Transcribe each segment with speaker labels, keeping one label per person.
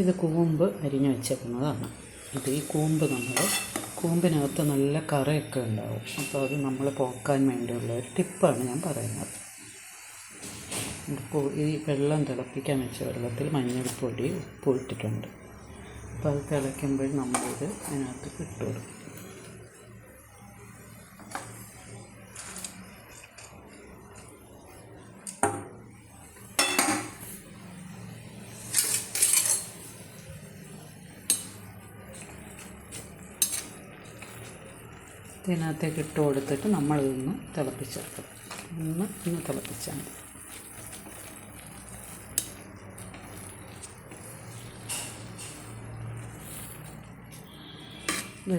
Speaker 1: ഇത് കൂമ്പ് അരിഞ്ഞു വെച്ചേക്കുന്നതാണ്. ഇത് ഈ കൂമ്പ് നമ്മൾ കൂമ്പിനകത്ത് നല്ല കറയൊക്കെ ഉണ്ടാവും. അപ്പോൾ അത് നമ്മൾ പോക്കാൻ വേണ്ടിയുള്ള ഒരു ടിപ്പാണ് ഞാൻ പറയുന്നത്. ഈ വെള്ളം തിളപ്പിക്കാൻ വെച്ച വെള്ളത്തിൽ മഞ്ഞൾപ്പൊടി ഉപ്പ് ഇട്ടിട്ടുണ്ട്. അപ്പോൾ അത് തിളയ്ക്കുമ്പോൾ നമ്മളിത് അതിനകത്ത് ഇട്ട് കൊടുക്കും. ഇതിനകത്തേക്ക് ഇട്ട് കൊടുത്തിട്ട് നമ്മളിതൊന്ന് തിളപ്പിച്ചെടുക്കും ഒന്ന് ഒന്ന് തിളപ്പിച്ചാൽ മതി.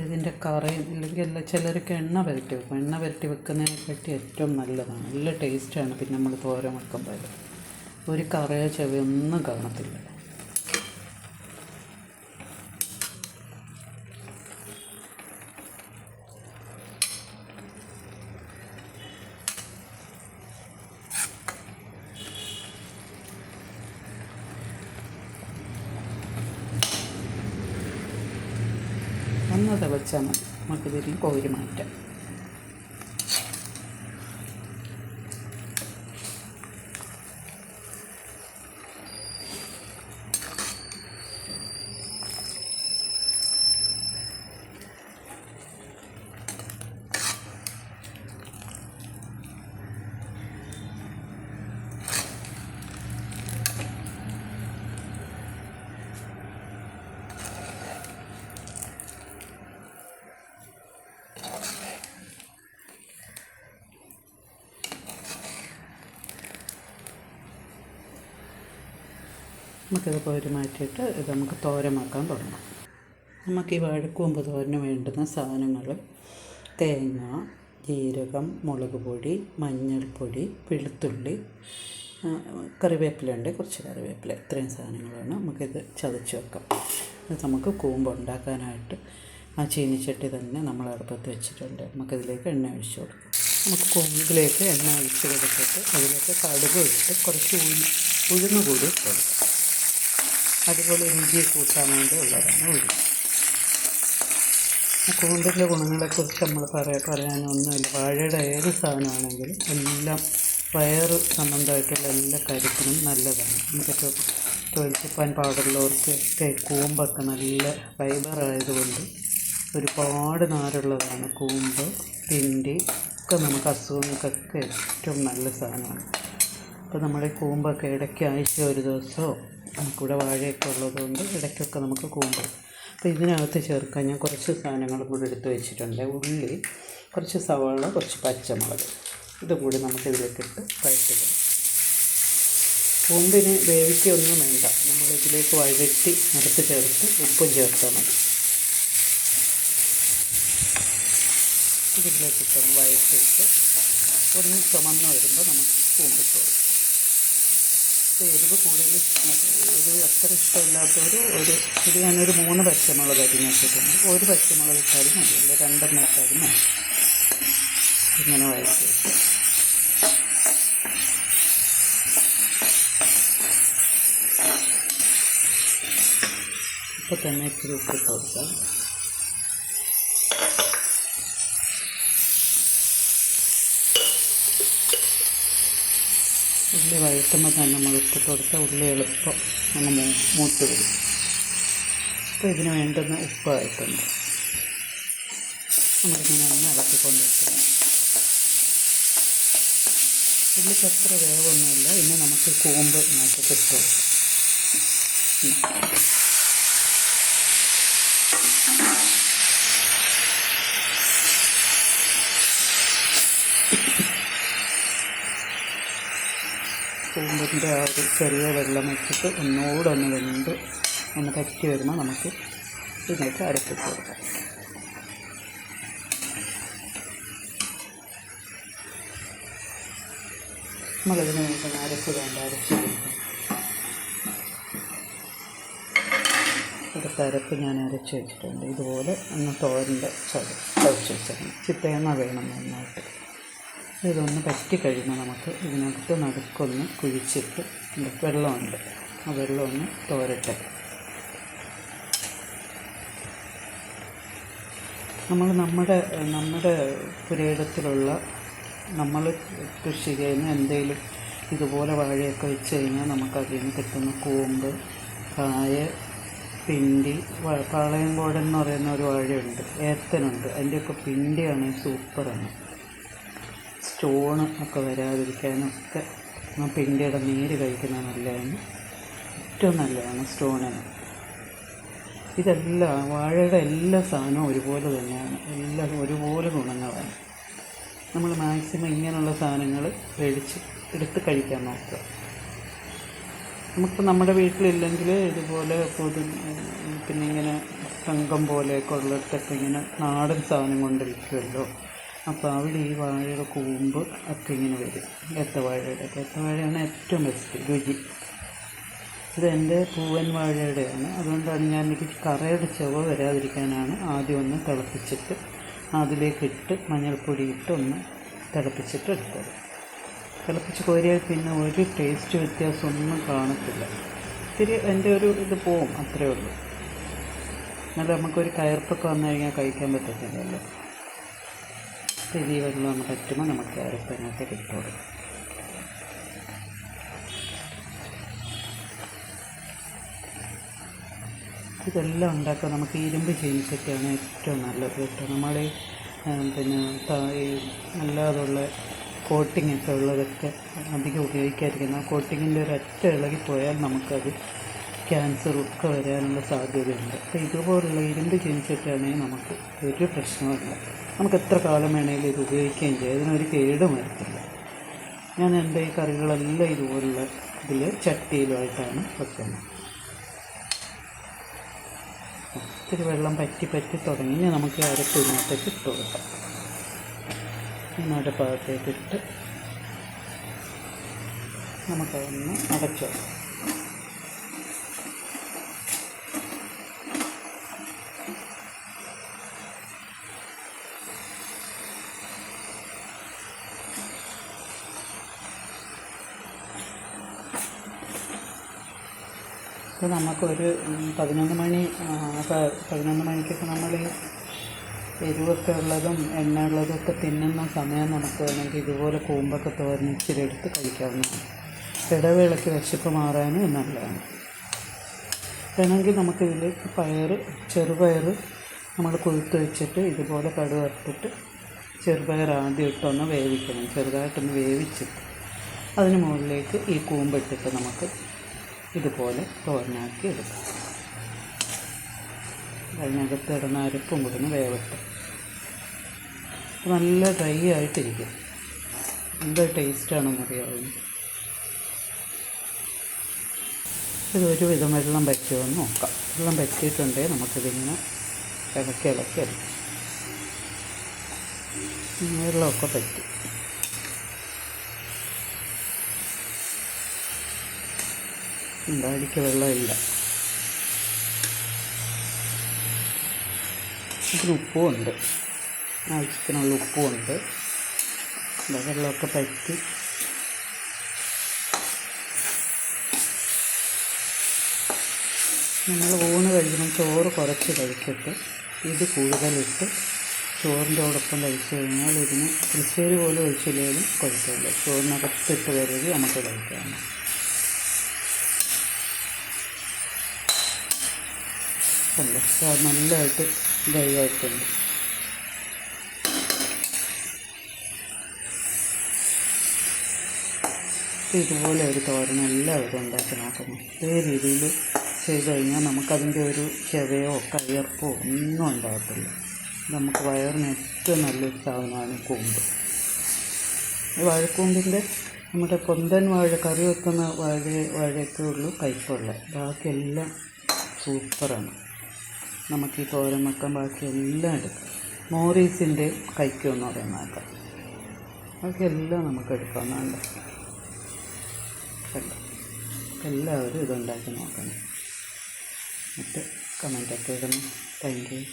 Speaker 1: ഇതിന്റെ കറയും ഇല്ലെങ്കിൽ എല്ലാ ചിലർക്ക് എണ്ണ പുരട്ടി വെക്കും. എണ്ണ പുരട്ടി വെക്കുന്നതിനെക്കാട്ടി ഏറ്റവും നല്ലതാണ്. നല്ല ടേസ്റ്റാണ് പിന്നെ നമ്മൾ തോരൻ വെക്കുമ്പോൾ ഒരു കറയോ ചെവിയൊന്നും കാണത്തില്ല ഒന്ന് തിളച്ചാൽ മതി നമുക്ക് ഇതിൽ കോരി മാറ്റാം. നമുക്കിത് കോരി മാറ്റിയിട്ട് ഇത് നമുക്ക് തോരമാക്കാൻ തുടങ്ങാം. നമുക്ക് ഈ വഴക്കുമ്പ് തോരന് വേണ്ടുന്ന സാധനങ്ങൾ തേങ്ങ ജീരകം മുളക് പൊടി മഞ്ഞൾപ്പൊടി വെളുത്തുള്ളി കറിവേപ്പിലുണ്ട് കുറച്ച് കറിവേപ്പില ഇത്രയും സാധനങ്ങളാണ് നമുക്കിത് ചതച്ച് വെക്കാം. ഇത് നമുക്ക് കൂമ്പ് ഉണ്ടാക്കാനായിട്ട് ആ ചീനിച്ചട്ടി തന്നെ നമ്മൾ അടുപ്പത്ത് വെച്ചിട്ടുണ്ട്. നമുക്കിതിലേക്ക് എണ്ണ ഒഴിച്ച് കൊടുക്കാം. നമുക്ക് കൂമ്പിലേക്ക് എണ്ണ ഒഴിച്ച് കൊടുത്തിട്ട് അതിലേക്ക് കടുക് ഇട്ട് കുറച്ച് ഉഴു ഉഴുന്ന് കൂടി കൊടുക്കാം. അതുപോലെ ഇഞ്ചി കൂട്ടാൻ വേണ്ടി ഉള്ളതാണ് ഉഴുന്ന് കൂന്തലിന്റെ ഗുണങ്ങളെക്കുറിച്ച് നമ്മൾ പറയാൻ പറയാനൊന്നുമില്ല. വാഴയുടെ ഏത് സാധനമാണെങ്കിലും എല്ലാം വയറ് സംബന്ധമായിട്ടുള്ള എല്ലാ കാര്യത്തിനും നല്ലതാണ്. നമുക്കൊക്കെ തൊഴിൽക്കുപ്പാൻ പാടുള്ളവർക്കൊക്കെ കൂമ്പൊക്കെ നല്ല ഫൈബർ ആയതുകൊണ്ട് ഒരുപാട് നാരുള്ളതാണ് കൂമ്പ് പിണ്ടി ഒക്കെ നമുക്ക് അസുഖങ്ങൾക്കൊക്കെ ഏറ്റവും നല്ല സാധനമാണ്. അപ്പോൾ നമ്മുടെ കൂമ്പൊക്കെ ഇടയ്ക്ക് ആഴ്ച ഒരു ദിവസമോ നമുക്കിവിടെ വാഴയൊക്കെ ഉള്ളതുകൊണ്ട് ഇടയ്ക്കൊക്കെ നമുക്ക് കൂമ്പ്. അപ്പോൾ ഇതിനകത്ത് ചേർക്കാൻ ഞാൻ കുറച്ച് സാധനങ്ങളും കൂടി എടുത്ത് വെച്ചിട്ടുണ്ട്. ഉള്ളി കുറച്ച് സവാള കുറച്ച് പച്ചമുളക്. ഇതും കൂടി നമുക്കിതിലേക്കിട്ട് വഴറ്റിക്കണം കൂമ്പിന് വേവിക്കൊന്നും വേണ്ട. നമ്മളിതിലേക്ക് വഴറ്റി നിറത്ത് ചേർത്ത് ഉപ്പും ചേർത്താൽ മതി. ഇതിലേക്ക് ഇട്ടൊന്ന് വഴറ്റിയിട്ട് ഒന്ന് ചുമന്ന് വരുമ്പോൾ നമുക്ക് കൂമ്പിട്ട് കൊടുക്കും ഇപ്പോൾ എരിവ് കൂടുതൽ എരിവ് അത്ര ഇഷ്ടമില്ലാത്തവർ ഒരു ഇത് ഞാനൊരു മൂന്ന് പച്ചമുളക് അരിഞ്ഞ് വെച്ചിട്ടുണ്ട് ഒരു പച്ചമുളക് ഇട്ടാലും മതി. അല്ല രണ്ടെണ്ണം ഇട്ടാലും മതി. ഇങ്ങനെ വഴറ്റി വെച്ച് ഇപ്പോൾ തന്നെ ഇച്ചിരി ഉപ്പിട്ട് കൊടുക്കാം. ഉള്ളി വഴറ്റുമ്പോൾ തന്നെ നമ്മൾ ഇട്ടിട്ട് കൊടുത്താൽ ഉള്ളി എളുപ്പം മൂ മൂത്ത് വരും. അപ്പോൾ ഇതിന് വേണ്ടുന്ന ഉപ്പായിട്ടുണ്ട് നമ്മളിങ്ങനെ ഒന്ന് ഇളക്കിക്കൊണ്ട് വെക്കണം ഉള്ളിക്ക് അത്ര വേവൊന്നുമില്ല. ഇനി നമുക്ക് കൂമ്പ് മാറ്റി കിട്ടും കൂമ്പിന്റെ ആ ഒരു ചെറിയ വെള്ളം വെച്ചിട്ട് ഒന്നുകൂടെ ഒന്ന് വെന്ത് ഒന്ന് പറ്റി വരുമ്പോൾ നമുക്ക് ഇതിലേക്ക് അടുപ്പിട്ട് കൊടുക്കാം. നമ്മളിതിന് വേണ്ട അരച്ച് വേണ്ട അരച്ച് ഒരു തരപ്പ് ഞാൻ അരച്ച് വെച്ചിട്ടുണ്ട്. ഇതുപോലെ ഒന്ന് തോരന്റെ ചതി ചതച്ച് വെച്ചിട്ടുണ്ട്. ചിത്തേന്ന വേണം നന്നായിട്ട്. ഇതൊന്ന് പറ്റിക്കഴിയുമ്പോൾ നമുക്ക് ഇതിനകത്ത് നടുക്കൊന്ന് കുഴിച്ചിട്ട് വെള്ളമുണ്ട്. ആ വെള്ളമൊന്ന് തോരട്ടെ. നമ്മൾ നമ്മുടെ നമ്മുടെ പുരയിടത്തിലുള്ള നമ്മൾ കൃഷി ചെയ്യുന്ന എന്തെങ്കിലും ഇതുപോലെ വാഴയൊക്കെ വെച്ച് കഴിഞ്ഞാൽ നമുക്കതിൽ നിന്ന് കിട്ടുന്ന കൂമ്പ് കായ പിണ്ടി പാളയം കോഴൻ എന്ന് പറയുന്ന ഒരു വാഴയുണ്ട്. ഏത്തനുണ്ട്. അതിന്റെയൊക്കെ പിണ്ടിയാണെങ്കിൽ സൂപ്പറാണ്. സ്റ്റോണ് ഒക്കെ വരാതിരിക്കാനൊക്കെ നമ്മൾ പിണ്ടിയുടെ നീര് കഴിക്കുന്നത് നല്ലതാണ്. ഏറ്റവും നല്ലതാണ് സ്റ്റോണിന് ഇതെല്ലാം വാഴയുടെ എല്ലാ സാധനവും ഒരുപോലെ തന്നെയാണ്. എല്ലാം ഒരുപോലെ ഗുണങ്ങളാണ്. നമ്മൾ മാക്സിമം ഇങ്ങനെയുള്ള സാധനങ്ങൾ മേടിച്ച് എടുത്ത് കഴിക്കാൻ നോക്കുക. നമുക്ക് നമ്മുടെ വീട്ടിലില്ലെങ്കിൽ ഇതുപോലെ പൊതു പിന്നെ ഇങ്ങനെ തങ്കം പോലെയൊക്കെ ഉള്ളിടത്തൊക്കെ ഇങ്ങനെ നാടൻ സാധനം കൊണ്ടിരിക്കുമല്ലോ. അപ്പോൾ അവിടെ ഈ വാഴയുടെ കൂമ്പ് ഒക്കെ ഇങ്ങനെ വരും. ഏത്തവാഴയുടെ ഏത്തവാഴയാണ് ഏറ്റവും ബെസ്റ്റ് രുചി ഇത് എന്റെ പൂവൻ വാഴയുടെയാണ്. അതുകൊണ്ടാണ് ഞാൻ എനിക്ക് കറയുടെ ചുവ വരാതിരിക്കാനാണ് ആദ്യം ഒന്ന് തിളപ്പിച്ചിട്ട് അതിലേക്കിട്ട് മഞ്ഞൾപ്പൊടി ഇട്ട് ഒന്ന് തിളപ്പിച്ചിട്ട് എടുത്തത്. തിളപ്പിച്ച് കോരിയാൽ പിന്നെ ഒരു ടേസ്റ്റ് വ്യത്യാസമൊന്നും കാണത്തില്ല. ഇത്തിരി എന്റെ ഒരു ഇത് പോവും അത്രയേ ഉള്ളൂ. എന്നാലും നമുക്കൊരു കയർപ്പൊക്കെ വന്നു കഴിഞ്ഞാൽ കഴിക്കാൻ പറ്റത്തില്ലല്ലോ. തിരി വെള്ളം പറ്റുമ്പോൾ നമുക്ക് കയർപ്പതിനകത്ത് കിട്ടും ഇതെല്ലാം ഉണ്ടാക്കാൻ നമുക്ക് ഇരുമ്പ് ചീനിച്ചട്ടിയാണ് ഏറ്റവും നല്ലത് കേട്ടോ. നമ്മൾ പിന്നെ അല്ലാതുള്ള കോട്ടിങ്ങൊക്കെ ഉള്ളതൊക്കെ അധികം ഉപയോഗിക്കാതിരിക്കുന്ന ആ കോട്ടിങ്ങിന്റെ ഒരൊറ്റ ഇളകിപ്പോയാൽ നമുക്കത് ക്യാൻസർ ഒക്കെ വരാനുള്ള സാധ്യതയുണ്ട്. അപ്പോൾ ഇതുപോലുള്ള ഇരുമ്പ് ചീനിച്ചട്ടിയാണെങ്കിൽ നമുക്ക് ഒരു പ്രശ്നവുമില്ല. നമുക്ക് എത്ര കാലം വേണമെങ്കിലും ഇത് ഉപയോഗിക്കുകയും ചെയ്യാം. ഇതിനൊരു കേടും വരത്തില്ല. ഞാൻ എന്റെ ഈ കറികളെല്ലാം ഇതുപോലുള്ള ഇതിൽ ചട്ടിയിലുമായിട്ടാണ് വെക്കുന്നത്. ഇത്തിരി വെള്ളം പറ്റി പറ്റി തുടങ്ങി. ഇനി നമുക്ക് അരപ്പ് ഇതിനകത്തേക്ക് ഇട്ട് കൊടുക്കാം. ഇന്നോട്ട് ഭാഗത്തേക്ക് ഇട്ട് നമുക്കതൊന്ന് അടച്ചു ഇപ്പോൾ നമുക്കൊരു പതിനൊന്ന് മണി പതിനൊന്ന് മണിക്കൊക്കെ നമ്മൾ എരിവൊക്കെ ഉള്ളതും എണ്ണ ഉള്ളതും ഒക്കെ തിന്നുന്ന സമയം നമുക്ക് വേണമെങ്കിൽ ഇതുപോലെ കൂമ്പൊക്കെ തോരൻ ഇച്ചിരി എടുത്ത് കഴിക്കാവുന്നതാണ്. ഇടവേളയ്ക്ക് വിശപ്പ് മാറാനും നല്ലതാണ്. വേണമെങ്കിൽ നമുക്ക് ഇതിലേക്ക് പയർ ചെറുപയർ നമ്മൾ കൊഴുത്ത് വെച്ചിട്ട് ഇതുപോലെ കടുവറുത്തിട്ട് ചെറുപയർ ആദ്യം ഇട്ടൊന്ന് വേവിക്കണം. ചെറുതായിട്ടൊന്ന് വേവിച്ചിട്ട് അതിന് മുകളിലേക്ക് ഈ കൂമ്പിട്ടിട്ട് നമുക്ക് ഇതുപോലെ തോരനാക്കി എടുക്കാം. അതിനകത്ത് ഇടുന്ന അരപ്പും കൂടി വേവട്ടെ. നല്ല ഡ്രൈ ആയിട്ടിരിക്കും. എന്ത് അറിയാവുന്ന ഇത് ഒരുവിധം വെള്ളം പറ്റുമെന്ന് നോക്കാം. വെള്ളം പറ്റിയിട്ടുണ്ടെങ്കിൽ നമുക്കിതിങ്ങനെ ഇളക്കി ഇളക്കി എടുക്കാം. വെള്ളമൊക്കെ പറ്റി. എന്താ വെള്ളമില്ല. ഇതിന് ഉപ്പും ഉണ്ട് ആവശ്യത്തിനുള്ള ഉപ്പും ഉണ്ട് എന്താ വെള്ളമൊക്കെ പറ്റി. നമ്മൾ ഊണ് കഴിക്കുമ്പോൾ ചോറ് കുറച്ച് കഴിച്ചിട്ട് ഇത് കൂടുതലിട്ട് ചോറിന്റെ ഒപ്പം കഴിച്ചു കഴിഞ്ഞാൽ ഇതിന് തൃശ്ശൂർ പോലും ഒഴിച്ചില്ലെങ്കിലും കുഴപ്പമില്ല. ചോറിനകത്തിട്ട് കരുതി നമുക്ക് കഴിക്കാം അത് നല്ലതായിട്ട് ഡ്രൈ ആയിട്ടുണ്ട്. ഇതുപോലെ ഒരു തോരൻ എല്ലാവരും ഉണ്ടാക്കി നോക്കണം ഇതേ രീതിയിൽ ചെയ്ത് കഴിഞ്ഞാൽ നമുക്കതിന്റെ ഒരു ചെവയോ കയർപ്പോ ഒന്നും ഉണ്ടാകത്തില്ല. നമുക്ക് വയറിന് ഏറ്റവും നല്ലൊരു സാധനമാണ് കൂമ്പ്. വാഴക്കൂമ്പിന്റെ നമ്മുടെ പൊന്തൻ വാഴ കറി വെക്കുന്ന വാഴ വാഴയൊക്കെ ഉള്ളൂ കയ്പുള്ള ബാക്കിയെല്ലാം സൂപ്പറാണ്. നമുക്ക് ഈ തോരൻ വെക്കാൻ ബാക്കി എല്ലാം എടുക്കാം. മോറീസിന്റെ കൈക്കും എന്ന് പറയുന്നതൊക്കെ ബാക്കിയെല്ലാം നമുക്ക് എടുക്കാം. കണ്ടോ? എല്ലാവരും ഇതുണ്ടാക്കി നോക്കണം. എന്നിട്ട് കമന്റൊക്കെ ഇടണം താങ്ക് യു